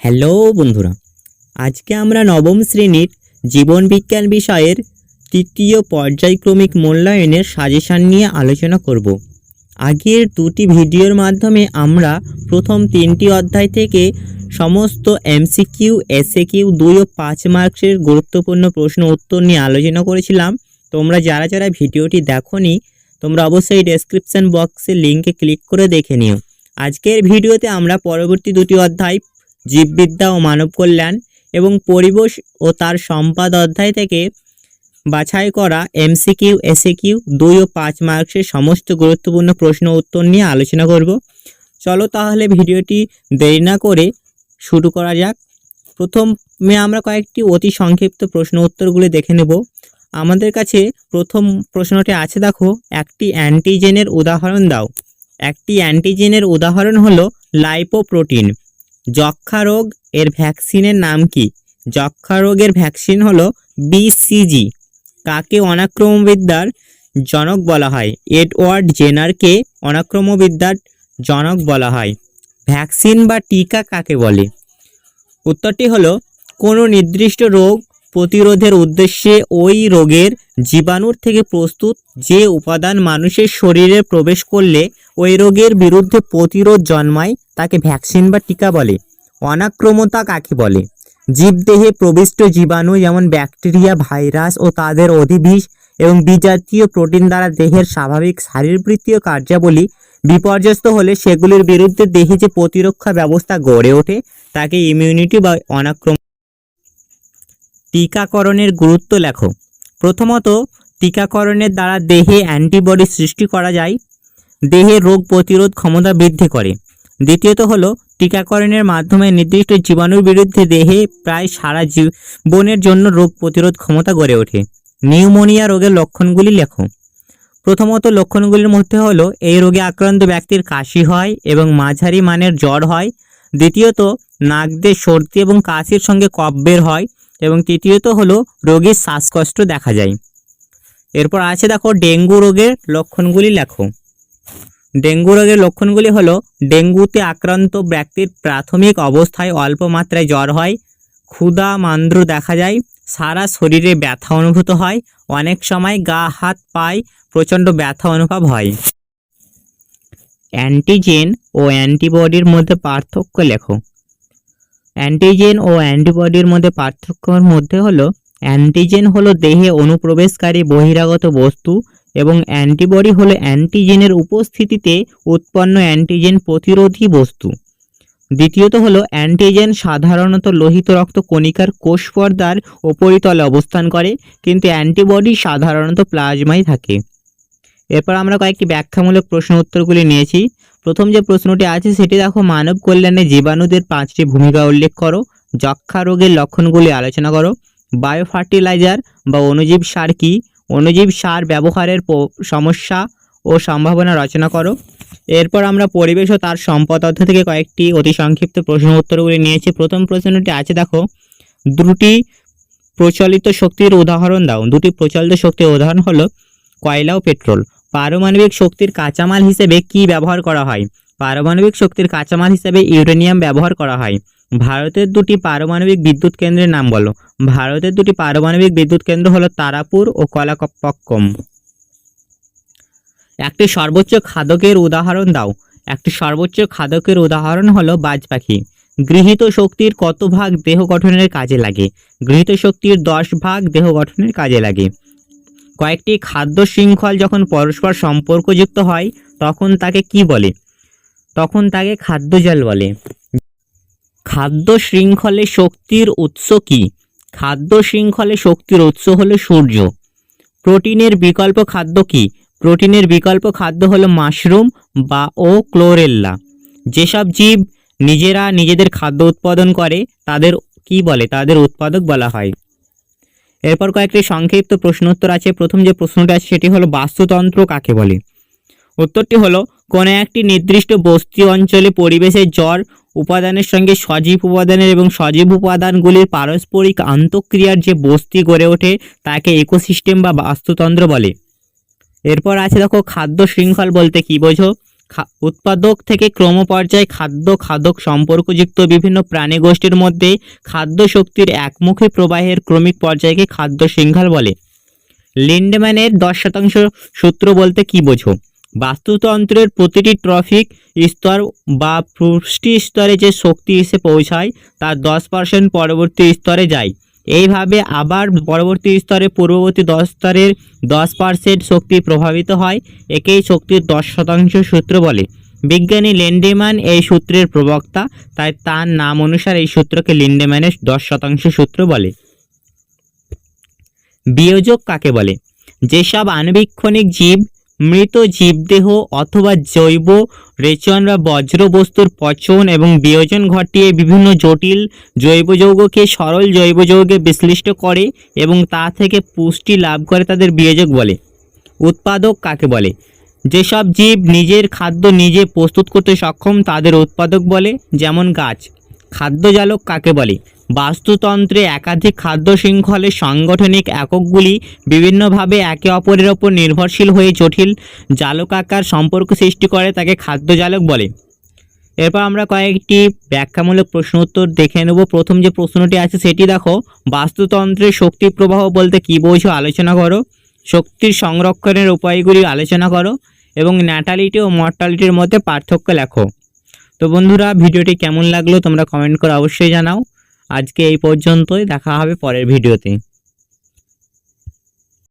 Hello বন্ধুরা, আজকে আমরা নবম শ্রেণির জীবন বিজ্ঞান বিষয়ের তৃতীয় পর্যায়ক্রমিক মূল্যায়নের সাজেশান নিয়ে আলোচনা করব। আগের দুটি ভিডিওর মাধ্যমে আমরা প্রথম তিনটি অধ্যায় থেকে সমস্ত এমসিকিউ এসএকিউ দুই ও পাঁচ মার্কসের গুরুত্বপূর্ণ প্রশ্ন উত্তর নিয়ে আলোচনা করেছিলাম। তোমরা যারা যারা ভিডিওটি দেখোনি, তোমরা অবশ্যই ডেসক্রিপশন বক্সে লিঙ্কে ক্লিক করে দেখে নিও। আজকের ভিডিওতে আমরা পরবর্তী দুটি অধ্যায় জীববিদ্যা ও মানব কল্যাণ এবং পরিবেশ ও তার সম্পাদ অধ্যায় থেকে বাছাই করা এমসিকিউ এসএকিউ দুই ও পাঁচ মার্কসের সমস্ত গুরুত্বপূর্ণ প্রশ্ন উত্তর নিয়ে আলোচনা করব। চলো তাহলে ভিডিওটি দেরি না করে শুরু করা যাক। প্রথমে আমরা কয়েকটি অতি সংক্ষিপ্ত প্রশ্ন উত্তরগুলি দেখে নেব। আমাদের কাছে প্রথম প্রশ্নটি আছে, দেখো, একটি অ্যান্টিজেনের উদাহরণ দাও। একটি অ্যান্টিজেনের উদাহরণ হলো লাইপোপ্রোটিন। যক্ষা রোগ এর ভ্যাকসিনের নাম কি? যক্ষা রোগের ভ্যাকসিন হলো বিসিজি কাকে অনাক্রমবিদ্যার জনক বলা হয়? এডওয়ার্ড জেনারকে অনাক্রমবিদ্যার জনক বলা হয়। ভ্যাকসিন বা টিকা কাকে বলে? উত্তরটি হলো কোনো নির্দিষ্ট রোগ প্রতিরোধের উদ্দেশ্যে ওই রোগের জীবাণুর থেকে প্রস্তুত যে উপাদান মানুষের শরীরে প্রবেশ করলে ওই রোগের বিরুদ্ধে প্রতিরোধ জন্মায় তাকে ভ্যাকসিন বা টিকা বলে অনাক্রমতা কাকে বলে? জীবদেহে প্রবিষ্ট জীবাণু যেমন ব্যাকটেরিয়া, ভাইরাস ও তাদের অধিবিষ এবং বিজাতীয় প্রোটিন দ্বারা দেহের স্বাভাবিক শারীরবৃত্তীয় কার্যাবলী বিপর্যস্ত হলে সেগুলির বিরুদ্ধে দেহে যে প্রতিরক্ষা ব্যবস্থা গড়ে ওঠে, তাকে ইমিউনিটি বা অনাক্রম টিকাকরণের গুরুত্ব লেখো। প্রথমত, টিকাকরণের দ্বারা দেহে অ্যান্টিবডি সৃষ্টি করা যায়। দেহের রোগ প্রতিরোধ ক্ষমতা বৃদ্ধি করে। দ্বিতীয়ত হলো, টিকাকরণের মাধ্যমে নির্দিষ্ট জীবাণুর বিরুদ্ধে দেহে প্রায় সারা জীবনের জন্য রোগ প্রতিরোধ ক্ষমতা গড়ে ওঠে। নিউমোনিয়া রোগের লক্ষণগুলি লেখো। প্রথমত লক্ষণগুলির মধ্যে হলো, এই রোগে আক্রান্ত ব্যক্তির কাশি হয় এবং মাঝারি মানের জ্বর হয়। দ্বিতীয়ত, নাক দিয়ে সর্দি এবং কাশির সঙ্গে কফ বের হয়। এবং তৃতীয়ত হলো রোগীর শ্বাসকষ্ট দেখা যায়। এরপর আছে দেখো ডেঙ্গু রোগের লক্ষণগুলি লেখো। ডেঙ্গু রোগের লক্ষণগুলি হলো ডেঙ্গুতে আক্রান্ত ব্যক্তির প্রাথমিক অবস্থায় অল্প মাত্রায় জ্বর হয়, ক্ষুধা মান্দ্র দেখা যায়, সারা শরীরে ব্যথা অনুভূত হয়, অনেক সময় গা, হাত, পায়ে প্রচণ্ড ব্যথা অনুভব হয়। অ্যান্টিজেন ও অ্যান্টিবডির মধ্যে পার্থক্য লেখো। অ্যান্টিজেন ও অ্যান্টিবডির মধ্যে পার্থক্যর মধ্যে হলো, অ্যান্টিজেন হলো দেহে অনুপ্রবেশকারী বহিরাগত বস্তু এবং অ্যান্টিবডি হলো অ্যান্টিজেনের উপস্থিতিতে উৎপন্ন অ্যান্টিজেন প্রতিরোধী বস্তু। দ্বিতীয়ত হলো, অ্যান্টিজেন সাধারণত লোহিত রক্ত কণিকার কোষ পর্দার উপরিতলে অবস্থান করে, কিন্তু অ্যান্টিবডি সাধারণত প্লাজমায় থাকে। এরপর আমরা কয়েকটি ব্যাখ্যামূলক প্রশ্ন উত্তরগুলি নিয়েছি। প্রথম যে প্রশ্নটি আছে, সেটি দেখো, মানব কল্যাণে জীবাণুদের পাঁচটি ভূমিকা উল্লেখ করো। যক্ষা রোগের লক্ষণগুলি আলোচনা করো। বায়ো ফার্টিলাইজার বা অণুজীব সার কি? অণুজীব সার ব্যবহারের সমস্যা ও সম্ভাবনা রচনা করো। এরপর আমরা পরিবেশ ও তার সম্পদ অধ্যায় থেকে কয়েকটি অতি সংক্ষিপ্ত প্রশ্ন উত্তরগুলি নিয়েছি। প্রথম প্রশ্নটি আছে, দেখো, দুটি প্রচলিত শক্তির উদাহরণ দাও। দুটি প্রচলিত শক্তির উদাহরণ হলো কয়লা ও পেট্রোল। পারমাণবিক শক্তির কাঁচামাল হিসেবে কি ব্যবহার করা হয়? পারমাণবিক শক্তির কাঁচামাল হিসেবে ইউরেনিয়াম ব্যবহার করা হয়। ভারতের দুটি পারমাণবিক বিদ্যুৎ কেন্দ্রের নাম বলো। ভারতের দুটি পারমাণবিক বিদ্যুৎ কেন্দ্র হলো তারাপুর ও কলাপক্কম একটি সর্বোচ্চ খাদকের উদাহরণ দাও। একটি সর্বোচ্চ খাদকের উদাহরণ হলো বাজ পাখি। গৃহীত শক্তির কত ভাগ দেহ গঠনের কাজে লাগে? গৃহীত শক্তির দশ ভাগ দেহ গঠনের কাজে লাগে। কয়েকটি খাদ্য শৃঙ্খল যখন পরস্পর সম্পর্কযুক্ত হয়, তখন তাকে কি বলে? তখন তাকে খাদ্য খাদ্যজাল বলে। খাদ্য শৃঙ্খলে শক্তির উৎস কি? খাদ্য শৃঙ্খলে শক্তির উৎস হলো সূর্য। প্রোটিনের বিকল্প খাদ্য কি? প্রোটিনের বিকল্প খাদ্য হলো মাশরুম বা ও ক্লোরেল্লা। যেসব জীব নিজেরা নিজেদের খাদ্য উৎপাদন করে, তাদের কি বলে? তাদের উৎপাদক বলা হয়। এরপর কয়েকটি সংক্ষিপ্ত প্রশ্নোত্তর আছে। প্রথম যে প্রশ্নটা আছে সেটি হলো, বাস্তুতন্ত্র কাকে বলে? উত্তরটি হলো, কোনো একটি নির্দিষ্ট বস্তি অঞ্চলে পরিবেশের জ্বর উপাদানের সঙ্গে সজীব উপাদানের এবং সজীব উপাদানগুলির পারস্পরিক আন্তঃক্রিয়ার যে বস্তি গড়ে ওঠে, তাকে ইকোসিস্টেম বা বাস্তুতন্ত্র বলে। এরপর আছে দেখো, খাদ্য শৃঙ্খল বলতে কি বোঝো? উৎপাদক থেকে ক্রমপর্যায়ে খাদ্য, খাদক সম্পর্কযুক্ত বিভিন্ন প্রাণী গোষ্ঠীর মধ্যে খাদ্য শক্তির একমুখী প্রবাহের ক্রমিক পর্যায়কে খাদ্য শৃঙ্খল বলে। লিন্ডম্যানের দশ শতাংশ সূত্র বলতে কি বোঝো? বাস্তুতন্ত্রের প্রতিটি ট্রফিক স্তর বা পুষ্টি স্তরে যে শক্তি এসে পৌঁছায় তার দশ পার্সেন্ট পরবর্তী স্তরে যায়। এইভাবে আবার পরবর্তী স্তরে, পূর্ববর্তী দশ স্তরের দশ পার্সেন্ট শক্তি প্রভাবিত হয়। একেই শক্তির দশ শতাংশ সূত্র বলে। বিজ্ঞানী লেন্ডেম্যান এই সূত্রের প্রবক্তা, তাই তার নাম অনুসারে এই সূত্রকে লিন্ডেম্যানের দশ শতাংশ সূত্র বলে। বিয়োজক কাকে বলে? যেসব আণুবীক্ষণিক জীব মৃত জীবদেহ অথবা জৈব রেচন বা বজ্র বস্তুর পচন এবং বিয়োজন ঘটিয়ে বিভিন্ন জটিল জৈব যৌগকে সরল জৈব যৌগে বিশ্লিষ্ট করে এবং তা থেকে পুষ্টি লাভ করে তাদের বিয়োজক বলে। উৎপাদক কাকে বলে? যেসব জীব নিজের খাদ্য নিজে প্রস্তুত করতে সক্ষম তাদের উৎপাদক বলে, যেমন গাছ। খাদ্যজালক কাকে বলে? বাস্তুতন্ত্রে একাধিক খাদ্য শৃঙ্খলের সাংগঠনিক এককগুলি বিভিন্নভাবে একে অপরের ওপর নির্ভরশীল হয়ে জটিল জালকাকার সম্পর্ক সৃষ্টি করে তাকে খাদ্যজালক বলে। এরপর আমরা কয়েকটি ব্যাখ্যামূলক প্রশ্ন উত্তর দেখে নেব। প্রথম যে প্রশ্নটি আছে সেটি দেখো। বাস্তুতন্ত্রের শক্তি প্রবাহ বলতে কী বোঝো আলোচনা করো। শক্তির সংরক্ষণের উপায়গুলি আলোচনা করো এবং ন্যাটালিটি ও মর্টালিটির মধ্যে পার্থক্য লেখো। তো বন্ধুরা, ভিডিওটি কেমন লাগল তোমরা কমেন্ট করে অবশ্যই জানাও। আজকে এই পর্যন্তই দেখা হবে পরের ভিডিওতে।